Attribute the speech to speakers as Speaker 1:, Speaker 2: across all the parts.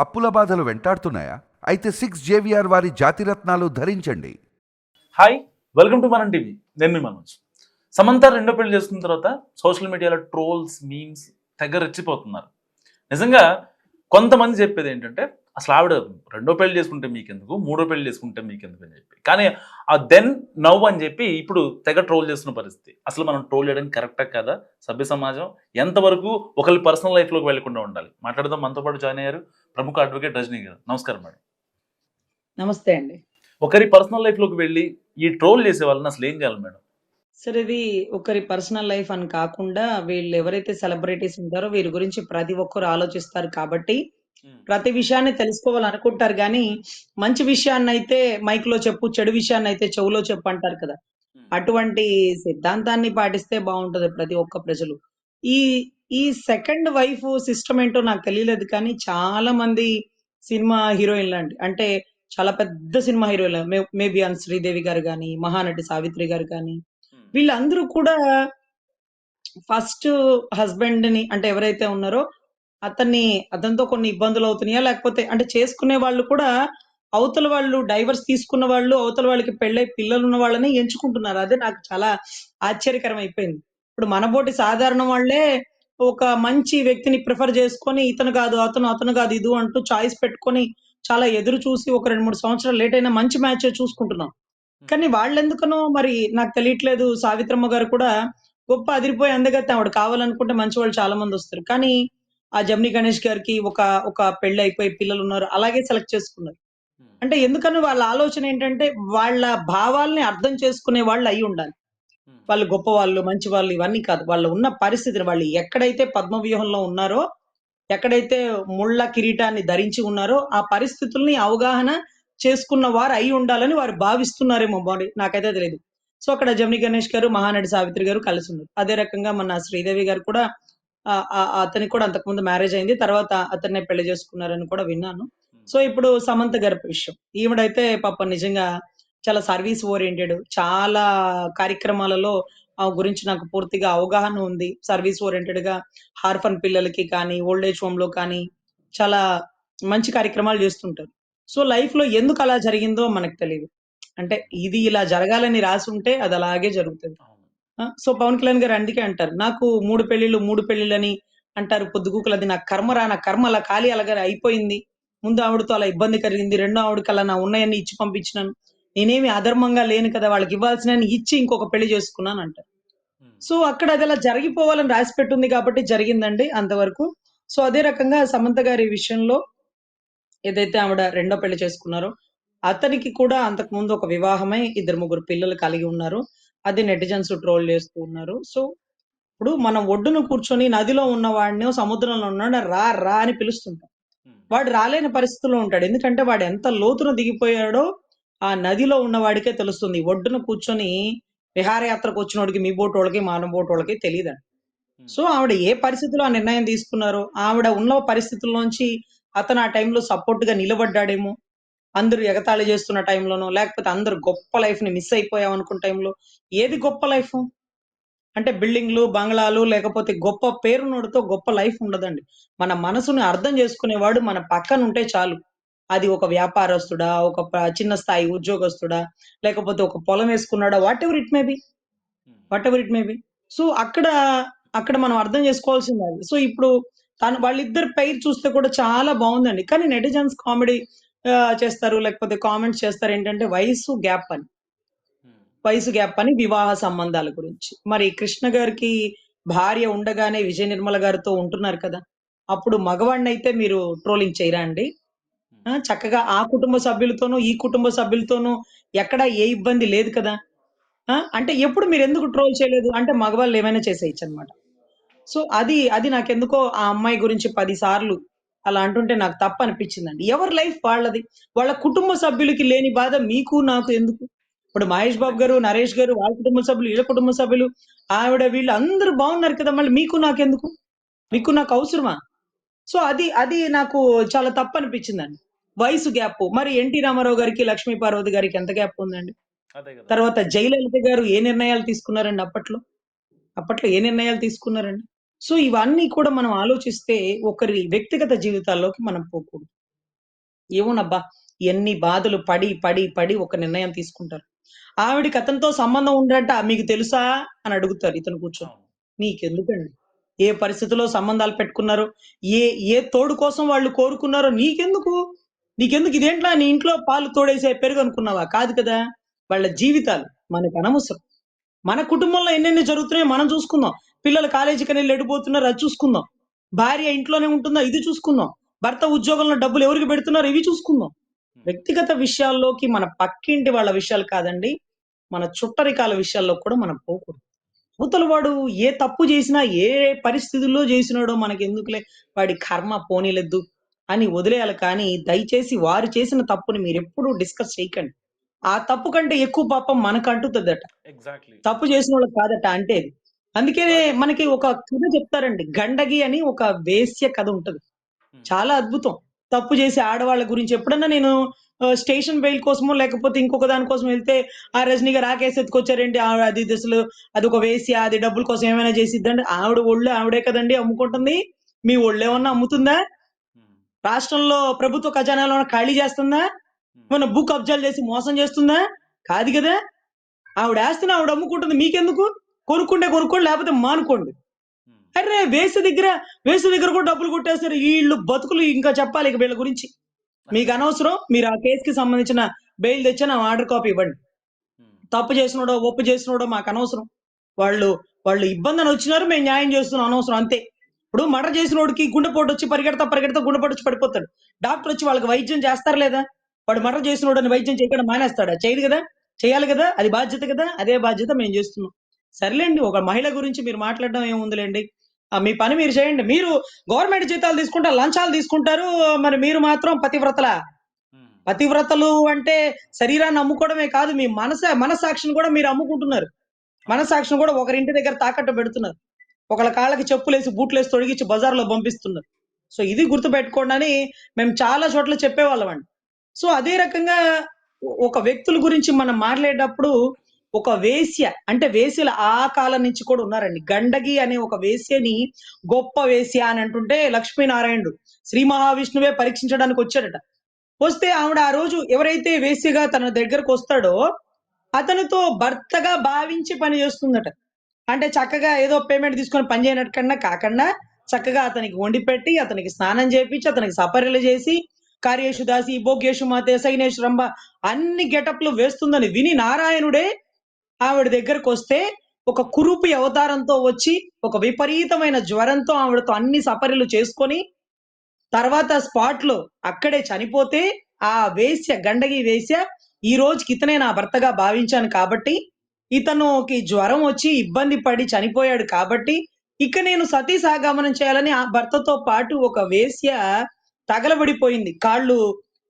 Speaker 1: అప్పుల బాధలు వెంటాడుతున్నాయా? అయితే సిక్స్ జేవిఆర్ వారి జాతిరత్నాలు ధరించండి.
Speaker 2: Hi welcome to Manam TV. నేను మీ మనోజ్. సమంత రెండో పెళ్ళి చేసుకున్న తర్వాత సోషల్ మీడియాలో ట్రోల్స్ మీమ్స్ తెగ రెచ్చిపోతున్నారు నిజంగా కొంతమంది చెప్పేది ఏంటంటే అసలు ఆవిడ రెండో పెళ్ళి చేసుకుంటే మీకెందుకు? మూడో పెళ్ళి చేసుకుంటే మీకెందుకు? అని చెప్పి. కానీ ఆ దెన్ నవ్వు అని చెప్పి ఇప్పుడు తెగ ట్రోల్ చేస్తున్న పరిస్థితి. అసలు మనం ట్రోల్ చేయడం కరెక్టా కదా? సభ్య సమాజం ఎంతవరకు ఒకరి పర్సనల్ లైఫ్లోకి వెళ్ళకుండా ఉండాలి? మాట్లాడదాం. మనతో పాటు జాయిన్ అయ్యారు ప్రముఖ అడ్వకేట్ రజనీ గారు. నమస్కారం మేడం.
Speaker 3: నమస్తే అండి.
Speaker 2: ఒకరి పర్సనల్ లైఫ్లోకి వెళ్ళి ఈ ట్రోల్ చేసే వాళ్ళని అసలు ఏం చేయాలి మేడం?
Speaker 3: సరే ఇది ఒకరి పర్సనల్ లైఫ్ అని కాకుండా వీళ్ళు ఎవరైతే సెలబ్రిటీస్ ఉంటారో వీరి గురించి ప్రతి ఒక్కరు ఆలోచిస్తారు కాబట్టి ప్రతి విషయాన్ని తెలుసుకోవాలనుకుంటారు కానీ మంచి విషయాన్ని అయితే మైక్లో చెప్పు చెడు విషయాన్ని అయితే చెవులో చెప్పు అంటారు కదా. అటువంటి సిద్ధాంతాన్ని పాటిస్తే బాగుంటది ప్రతి ఒక్క ప్రజలు. ఈ ఈ సెకండ్ వైఫ్ సిస్టమ్ ఏంటో నాకు తెలియలేదు కానీ చాలా మంది సినిమా హీరోయిన్లు అండి. అంటే చాలా పెద్ద సినిమా హీరోయిన్లు. మేబీ అన్ శ్రీదేవి గారు కానీ మహానటి సావిత్రి గారు కానీ. వీళ్ళందరూ కూడా ఫస్ట్ హస్బెండ్ని అంటే ఎవరైతే ఉన్నారో అతన్ని అతనితో కొన్ని ఇబ్బందులు అవుతున్నాయా లేకపోతే అంటే చేసుకునే వాళ్ళు కూడా అవతల వాళ్ళు డైవర్స్ తీసుకున్న వాళ్ళు అవతల వాళ్ళకి పెళ్ళై పిల్లలు ఉన్న వాళ్ళని ఎంచుకుంటున్నారు. అదే నాకు చాలా ఆశ్చర్యకరం అయిపోయింది. ఇప్పుడు మనబోటి సాధారణ వాళ్ళే ఒక మంచి వ్యక్తిని ప్రిఫర్ చేసుకొని ఇతను కాదు అతను అతను కాదు ఇది అంటూ చాయిస్ పెట్టుకొని చాలా ఎదురు చూసి ఒక రెండు మూడు సంవత్సరాలు లేట్ అయినా మంచి మ్యాచ్ చూసుకుంటున్నాం. కానీ వాళ్ళెందుకనో మరి నాకు తెలియట్లేదు. సావిత్రమ్మ గారు కూడా గొప్ప అదిరిపోయి అందగత్తే. ఆవిడ కావాలనుకుంటే మంచి వాళ్ళు చాలా మంది వస్తారు. కానీ ఆ జమ్ని గణేష్ గారికి ఒక ఒక పెళ్ళి అయిపోయి పిల్లలు ఉన్నారు. అలాగే సెలెక్ట్ చేసుకున్నారు. అంటే ఎందుకని వాళ్ళ ఆలోచన ఏంటంటే వాళ్ళ భావాల్ని అర్థం చేసుకునే వాళ్ళు అయి ఉండాలి. వాళ్ళు గొప్ప వాళ్ళు మంచి వాళ్ళు ఇవన్నీ కాదు. వాళ్ళు ఉన్న పరిస్థితిని వాళ్ళు ఎక్కడైతే పద్మ వ్యూహంలో ఉన్నారో ఎక్కడైతే ముళ్ళ కిరీటాన్ని ధరించి ఉన్నారో ఆ పరిస్థితుల్ని అవగాహన చేసుకున్న వారు అయి ఉండాలని వారు భావిస్తున్నారేమో బాడీ నాకైతే తెలియదు సో అక్కడ జమిని గణేష్ గారు మహానటి సావిత్రి గారు కలిసి ఉన్నారు అదే రకంగా మన శ్రీదేవి గారు కూడా అతనికి కూడా అంతకుముందు మ్యారేజ్ అయింది. తర్వాత అతన్నే పెళ్ళి చేసుకున్నారని కూడా విన్నాను. సో ఇప్పుడు సమంత గారి విషయం. ఈవిడైతే పాప నిజంగా చాలా సర్వీస్ ఓరియంటెడ్. చాలా కార్యక్రమాలలో గురించి నాకు పూర్తిగా అవగాహన ఉంది. సర్వీస్ ఓరియంటెడ్గా హార్ఫన్ పిల్లలకి కానీ ఓల్డ్ ఏజ్ హోమ్లో కానీ చాలా మంచి కార్యక్రమాలు చేస్తుంటారు. సో లైఫ్లో ఎందుకు అలా జరిగిందో మనకు తెలియదు అంటే ఇది ఇలా జరగాలని రాసి ఉంటే అది అలాగే జరుగుతుంది. సో పవన్ కళ్యాణ్ గారు అందుకే అంటారు. నాకు మూడు పెళ్ళిళ్ళు మూడు పెళ్ళిళ్ళని అంటారు పొద్దుగుకులు. అది నా కర్మ రా నా కర్మ అలా ఖాళీ అలాగే అయిపోయింది. ముందు ఆవిడతో అలా ఇబ్బంది కలిగింది. రెండో ఆవిడకి అలా నా ఉన్నాయన్ని ఇచ్చి పంపించినాను. నేనేమి అధర్మంగా లేను కదా వాళ్ళకి ఇవ్వాల్సిన ఇచ్చి ఇంకొక పెళ్ళి చేసుకున్నాను అంటారు. సో అక్కడ అది అలా జరిగిపోవాలని రాసి పెట్టుంది కాబట్టి జరిగిందండి అంతవరకు. సో అదే రకంగా సమంత గారి విషయంలో ఏదైతే ఆవిడ రెండో పెళ్ళి చేసుకున్నారో అతనికి కూడా అంతకు ముందు ఒక వివాహమై ఇద్దరు ముగ్గురు పిల్లలు కలిగి ఉన్నారు. అది నెటిజన్స్ ట్రోల్ చేస్తూ ఉన్నారు. సో ఇప్పుడు మనం ఒడ్డున కూర్చొని నదిలో ఉన్న వాడిని సముద్రంలో ఉన్నాడు రా రా అని పిలుస్తుంటాం. వాడు రాలేని పరిస్థితిలో ఉంటాడు. ఎందుకంటే వాడు ఎంత లోతున దిగిపోయాడో ఆ నదిలో ఉన్న వాడికే తెలుస్తుంది. ఒడ్డున కూర్చొని విహారయాత్రకు వచ్చిన వాడికి మీ బోట్ వాళ్ళకి మా బోట్ వాళ్ళకి తెలియదండి సో ఆవిడ ఏ పరిస్థితిలో ఆ నిర్ణయం తీసుకున్నారో ఆవిడ ఉన్న పరిస్థితుల్లోంచి అతను ఆ టైంలో సపోర్ట్గా నిలబడ్డాడేమో అందరూ ఎగతాళి చేస్తున్న టైంలోనో లేకపోతే అందరూ గొప్ప లైఫ్ని మిస్ అయిపోయాం అనుకున్న టైంలో ఏది గొప్ప లైఫ్? అంటే బిల్డింగ్లు బంగ్లాలు లేకపోతే గొప్ప పేరున్నోడితో గొప్ప లైఫ్ ఉండదండి. మన మనసుని అర్థం చేసుకునేవాడు మన పక్కన ఉంటే చాలు. అది ఒక వ్యాపారస్తుడా ఒక చిన్న స్థాయి ఉద్యోగస్తుడా లేకపోతే ఒక పొలం వేసుకున్నాడా whatever it may be whatever it may be so అక్కడ అక్కడ మనం అర్థం చేసుకోవాల్సింది అది. సో ఇప్పుడు తను వాళ్ళిద్దరు పైర్ చూస్తే కూడా చాలా బాగుందండి. కానీ నెటిజన్స్ కామెడీ చేస్తారు లేకపోతే కామెంట్స్ చేస్తారు ఏంటంటే వయసు గ్యాప్ అని. వయసు గ్యాప్ అని వివాహ సంబంధాల గురించి. మరి కృష్ణ గారికి భార్య ఉండగానే విజయ నిర్మల గారితో ఉంటున్నారు కదా. అప్పుడు మగవాడిని అయితే మీరు ట్రోలింగ్ చేయరా అండి? చక్కగా ఆ కుటుంబ సభ్యులతోనూ ఈ కుటుంబ సభ్యులతోనూ ఎక్కడ ఏ ఇబ్బంది లేదు కదా? ఆ, అంటే ఎప్పుడు మీరు ఎందుకు ట్రోల్ చేయలేదు? అంటే మగవాళ్ళు ఏమైనా చేసేయచ్చు అనమాట సో అది అది నాకెందుకో ఆ అమ్మాయి గురించి పది సార్లు అలా అంటుంటే నాకు తప్పు అనిపించిందండి. ఎవరి లైఫ్ వాళ్ళది? వాళ్ళ కుటుంబ సభ్యులకి లేని బాధ మీకు నాకు ఎందుకు? ఇప్పుడు మహేష్ బాబు గారు నరేష్ గారు వాళ్ళ కుటుంబ సభ్యులు వీళ్ళ కుటుంబ సభ్యులు ఆవిడ వీళ్ళు అందరూ బాగున్నారు కదా మళ్ళీ మీకు నాకెందుకు? మీకు నాకు అవసరమా? సో అది అది నాకు చాలా తప్పు అనిపించిందండి. వయసు గ్యాప్ మరి ఎన్టీ రామారావు గారికి లక్ష్మీ పార్వతి గారికి ఎంత గ్యాప్ ఉందండి? తర్వాత జయలలిత గారు ఏ నిర్ణయాలు తీసుకున్నారండి అప్పట్లో? అప్పట్లో ఏ నిర్ణయాలు తీసుకున్నారండి? సో ఇవన్నీ కూడా మనం ఆలోచిస్తే ఒకరి వ్యక్తిగత జీవితాల్లోకి మనం పోకూడదు. ఏమోనబ్బా ఎన్ని బాధలు పడి పడి పడి ఒక నిర్ణయం తీసుకుంటారు. ఆవిడికి అతనితో సంబంధం ఉండట మీకు తెలుసా అని అడుగుతారు ఇతను కూర్చొని. నీకెందుకండి? ఏ పరిస్థితిలో సంబంధాలు పెట్టుకున్నారో ఏ ఏ తోడు కోసం వాళ్ళు కోరుకున్నారో నీకెందుకు? నీకెందుకు ఇదేంట్లా? నీ ఇంట్లో పాలు తోడేసే పెరుగు అనుకున్నావా? కాదు కదా. వాళ్ళ జీవితాలు మనకు అనవసరం. మన కుటుంబంలో ఎన్నెన్ని జరుగుతున్నాయో మనం చూసుకుందాం. పిల్లలు కాలేజీకి వెళ్ళి వెళ్ళిపోతున్నారు అది చూసుకుందాం. భార్య ఇంట్లోనే ఉంటుందా? ఇది చూసుకుందాం. భర్త ఉద్యోగంలో డబ్బులు ఎవరికి పెడుతున్నారు? ఇవి చూసుకుందాం. వ్యక్తిగత విషయాల్లోకి మన పక్కింటి వాళ్ళ విషయాలు కాదండి మన చుట్టరికాల విషయాల్లో కూడా మనం పోకూడదు. అవతల వాడు ఏ తప్పు చేసినా ఏ పరిస్థితుల్లో చేసినాడో మనకి ఎందుకులే వాడి కర్మ పోనీలెద్దు. అని వదిలేయాలి. కానీ దయచేసి వారు చేసిన తప్పుని మీరు ఎప్పుడూ డిస్కస్ చేయకండి. ఆ తప్పు కంటే ఎక్కువ పాపం మనకు అంటుతుందట.
Speaker 2: ఎగ్జాక్ట్లీ
Speaker 3: తప్పు చేసిన వాళ్ళకి కాదట అంటే. అది. అందుకే మనకి ఒక కథ చెప్తారండి. గండగి అని ఒక వేశ్య కథ ఉంటది. చాలా అద్భుతం. తప్పు చేసే ఆడవాళ్ళ గురించి ఎప్పుడన్నా నేను ఆ, స్టేషన్ బెయిల్ కోసమో లేకపోతే ఇంకొక దాని కోసం వెళ్తే ఆ రజనీ గారు ఆకేసి ఎత్తుకొచ్చారేంటి? ఆవిడ అది అసలు అది ఒక వేసి అది డబ్బుల కోసం ఏమైనా చేసిద్దండి? ఆవిడ ఒళ్ళు ఆవిడే కదండి అమ్ముకుంటుంది. మీ ఒళ్ళు ఏమన్నా అమ్ముతుందా? రాష్ట్రంలో ప్రభుత్వ ఖజానాలో ఖాళీ చేస్తుందా? మన భూ కబ్జాలు చేసి మోసం చేస్తుందా? కాదు కదా. ఆవిడ వేస్తున్నా ఆవిడ అమ్ముకుంటుంది. మీకెందుకు? కొనుక్కుంటే కొనుక్కోండి లేకపోతే మానుకోండి. అరే వేసి దగ్గర వేసి దగ్గర కూడా డబ్బులు కొట్టేస్తారు. వీళ్ళు బతుకులు ఇంకా చెప్పాలి ఇక వీళ్ళ గురించి. మీకు అనవసరం. మీరు ఆ కేసుకి సంబంధించిన బెయిల్ తెచ్చి నా ఆర్డర్ కాపీ ఇవ్వండి. తప్పు చేసినోడో ఒప్పు చేసినోడో మాకు అనవసరం. వాళ్ళు వాళ్ళు ఇబ్బంది అని వచ్చినారు మేము న్యాయం చేస్తున్నాం అనవసరం అంతే. ఇప్పుడు మర్డర్ చేసినోడికి గుండెపోటు వచ్చి పరిగెడతా పరిగెడతా గుండెపోటు వచ్చి పడిపోతాడు. డాక్టర్ వచ్చి వాళ్ళకి వైద్యం చేస్తారు లేదా? వాడు మర్డర్ చేసినోడని వైద్యం చేయకుండా మానేస్తాడా? చేయదు కదా? చేయాలి కదా? అది బాధ్యత కదా? అదే బాధ్యత మేము చేస్తున్నాం. సర్లేండి ఒక మహిళ గురించి మీరు మాట్లాడడం ఏముందిలేండి? ఆ, మీ పని మీరు చేయండి. మీరు గవర్నమెంట్ జీతాలు తీసుకుంటారు లంచాలు తీసుకుంటారు మరి మీరు మాత్రం పతివ్రతలా? పతివ్రతలు అంటే శరీరాన్ని అమ్ముకోవడమే కాదు మీ మనస మనసాక్షిని కూడా మీరు అమ్ముకుంటున్నారు. మనసాక్షిని కూడా ఒకరింటి దగ్గర తాకట్టు పెడుతున్నారు. ఒకళ్ళ కాళ్ళకి చెప్పులేసి బూట్లేసి తొడిగించి బజార్లో పంపిస్తున్నారు. సో ఇది గుర్తుపెట్టుకోండి అని మేము చాలా చోట్ల చెప్పేవాళ్ళం అండి. సో అదే రకంగా ఒక వ్యక్తుల గురించి మనం మాట్లాడేటప్పుడు ఒక వేశ్య అంటే వేశ్యలు ఆ కాలం నుంచి కూడా ఉన్నారండి. గండగి అనే ఒక వేశ్యని గొప్ప వేశ్య అని అంటుంటే లక్ష్మీనారాయణుడు శ్రీ మహావిష్ణువే పరీక్షించడానికి వచ్చాడట. వస్తే ఆవిడ ఆ రోజు ఎవరైతే వేశ్యగా తన దగ్గరకు వస్తాడో అతనితో భర్తగా భావించి పని చేస్తుందట. అంటే చక్కగా ఏదో పేమెంట్ తీసుకొని పని చేయనట్టు కన్నా కాకుండా చక్కగా అతనికి వండి పెట్టి అతనికి స్నానం చేపించి అతనికి సపర్యలు చేసి కార్యేషు దాసి భోగేశు మాతే సైనేషు రంభ అన్ని గెటప్లు వేస్తుందని విని నారాయణుడే ఆవిడ దగ్గరకు వస్తే ఒక కురుపి అవతారంతో వచ్చి ఒక విపరీతమైన జ్వరంతో ఆవిడతో అన్ని సపర్యలు చేసుకొని తర్వాత స్పాట్లో అక్కడే చనిపోతే ఆ వేశ్య గండగి వేశ్య ఈ రోజుకి ఇతనే నా భర్తగా భావించాను కాబట్టి ఇతనుకి జ్వరం వచ్చి ఇబ్బంది పడి చనిపోయాడు కాబట్టి ఇక నేను సతీ సహగమనం చేయాలని ఆ భర్తతో పాటు ఒక వేశ్య తగలబడిపోయింది. కాళ్ళు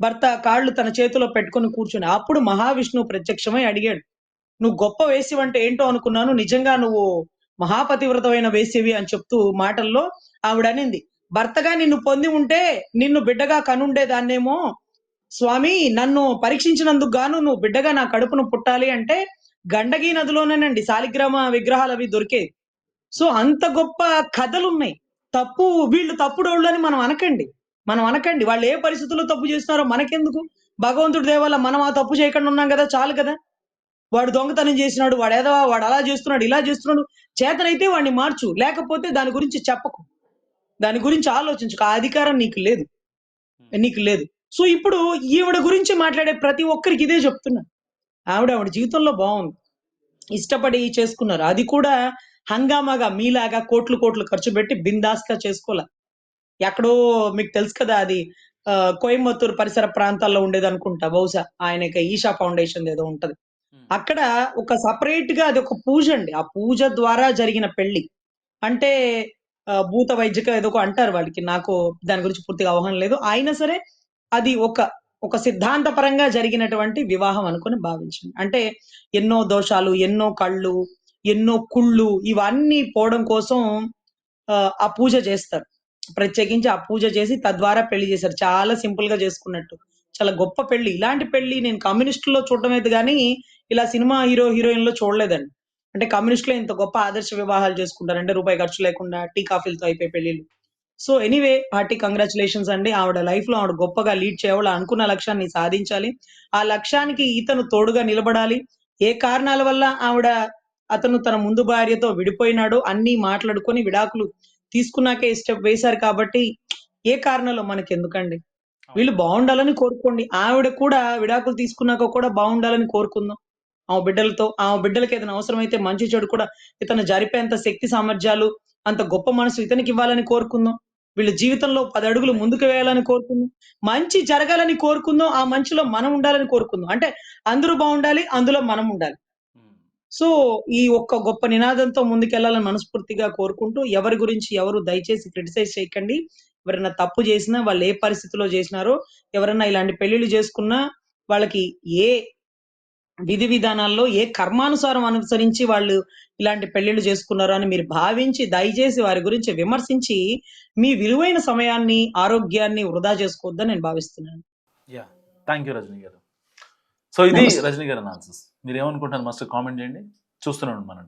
Speaker 3: భర్త కాళ్ళు తన చేతిలో పెట్టుకొని కూర్చుని. అప్పుడు మహావిష్ణువు ప్రత్యక్షమై అడిగాడు నువ్వు గొప్ప వేశ్యవి అంటే ఏంటో అనుకున్నాను. నిజంగా నువ్వు మహాపతివ్రతమైన వేశ్యవి అని చెప్తూ మాటల్లో ఆవిడ అనింది భర్తగా నిన్ను పొంది ఉంటే నిన్ను బిడ్డగా కనుండేదాన్నేమో? స్వామి నన్ను పరీక్షించినందుకు గాను నువ్వు బిడ్డగా నా కడుపును పుట్టాలి అంటే గండకీ నదిలోనేనండి. శాలిగ్రామ విగ్రహాలు అవి దొరికేది సో అంత గొప్ప కథలు ఉన్నాయి తప్పు వీళ్ళు తప్పుడోళ్ళు అని మనం అనకండి. మనం అనకండి. వాళ్ళు ఏ పరిస్థితుల్లో తప్పు చేస్తున్నారో మనకెందుకు? భగవంతుడి దేవాల మనం ఆ తప్పు చేయకుండా ఉన్నాం కదా చాలు కదా. వాడు దొంగతనం చేసినాడు వాడు ఏదో వాడు అలా చేస్తున్నాడు ఇలా చేస్తున్నాడు. చేతనైతే వాడిని మార్చు. లేకపోతే దాని గురించి చెప్పకు. దాని గురించి ఆలోచించు ఆ అధికారం నీకు లేదు. నీకు లేదు. సో ఇప్పుడు ఈవిడ గురించి మాట్లాడే ప్రతి ఒక్కరికి ఇదే చెప్తున్నా. ఆవిడ ఆవిడ జీవితంలో బాగుంది. ఇష్టపడి చేసుకున్నారు. అది కూడా హంగామాగా మీలాగా కోట్లు కోట్లు ఖర్చు పెట్టి బిందాస్గా చేసుకోలే ఎక్కడో మీకు తెలుసు కదా అది కోయంబత్తూరు పరిసర ప్రాంతాల్లో ఉండేది అనుకుంటా. బహుశా ఆయనకి ఈషా ఫౌండేషన్ ఏదో ఉంటది. అక్కడ ఒక సపరేట్గా అది ఒక పూజ అండి. ఆ పూజ ద్వారా జరిగిన పెళ్ళి అంటే భూత వైద్యక ఏదో ఒక అంటారు వాళ్ళకి. నాకు దాని గురించి పూర్తిగా అవగాహన లేదు. అయినా సరే అది ఒక ఒక సిద్ధాంతపరంగా జరిగినటువంటి వివాహం అనుకుని భావించండి. అంటే ఎన్నో దోషాలు ఎన్నో కళ్ళు ఎన్నో కుళ్ళు ఇవన్నీ పోవడం కోసం ఆ, పూజ చేస్తారు. ప్రత్యేకించి ఆ పూజ చేసి తద్వారా పెళ్ళి చేశారు. చాలా సింపుల్గా చేసుకున్నట్టు. చాలా గొప్ప పెళ్ళి. ఇలాంటి పెళ్ళి నేను కమ్యూనిస్టుల్లో చూడడం అయితే కానీ ఇలా సినిమా హీరో హీరోయిన్లో చూడలేదండి. అంటే కమ్యూనిస్టులు ఇంత గొప్ప ఆదర్శ వివాహాలు చేసుకుంటారు. అంటే రూపాయి ఖర్చు లేకుండా టీ కాఫీలతో అయిపోయి పెళ్ళిళ్ళు. సో ఎనీవే హార్టీ కంగ్రాచులేషన్స్ అండి. ఆవిడ లైఫ్లో ఆవిడ గొప్పగా లీడ్ చేయాలి అనుకున్న లక్ష్యాన్ని సాధించాలి. ఆ లక్ష్యానికి ఇతను తోడుగా నిలబడాలి. ఏ కారణాల వల్ల ఆవిడ అతను తన ముందు భార్యతో విడిపోయినాడో అన్ని మాట్లాడుకొని విడాకులు తీసుకున్నాకే స్టెప్ వేశారు కాబట్టి ఏ కారణాలు మనకి ఎందుకండి వీళ్ళు బాగుండాలని కోరుకోండి. ఆవిడ కూడా విడాకులు తీసుకున్నాక కూడా బాగుండాలని కోరుకుందాం. ఆమె బిడ్డలతో ఆమె బిడ్డలకి ఏదైనా అవసరమైతే మంచి చెడు కూడా ఇతను జరిపేంత శక్తి సామర్థ్యాలు అంత గొప్ప మనసు ఇతనికి ఇవ్వాలని కోరుకుందాం. వీళ్ళ జీవితంలో పది అడుగులు ముందుకు వేయాలని కోరుకుందాం. మంచి జరగాలని కోరుకుందాం. ఆ మంచిలో మనం ఉండాలని కోరుకుందాం. అంటే అందరూ బాగుండాలి అందులో మనం ఉండాలి. సో ఈ ఒక్క గొప్ప నినాదంతో ముందుకెళ్ళాలని మనస్ఫూర్తిగా కోరుకుంటూ ఎవరి గురించి ఎవరు దయచేసి క్రిటిసైజ్ చేయకండి. ఎవరైనా తప్పు చేసినా వాళ్ళు ఏ పరిస్థితిలో చేసినారో ఎవరైనా ఇలాంటి పెళ్ళిళ్ళు చేసుకున్నా వాళ్ళకి ఏ విధి విధానాల్లో ఏ కర్మానుసారం అనుసరించి వాళ్ళు ఇలాంటి పెళ్ళిళ్ళు చేసుకున్నారో అని మీరు భావించి దయచేసి వారి గురించి విమర్శించి మీ విలువైన సమయాన్ని ఆరోగ్యాన్ని వృధా చేసుకోవద్దని నేను భావిస్తున్నాను.
Speaker 2: యా థ్యాంక్ యూ రజనీ గారు. సో ఇది. రజనీ గారి అనాలిసిస్ మీరు ఏమనుకుంటారు మస్ట్ కామెంట్ చేయండి. చూస్తున్నాను మన.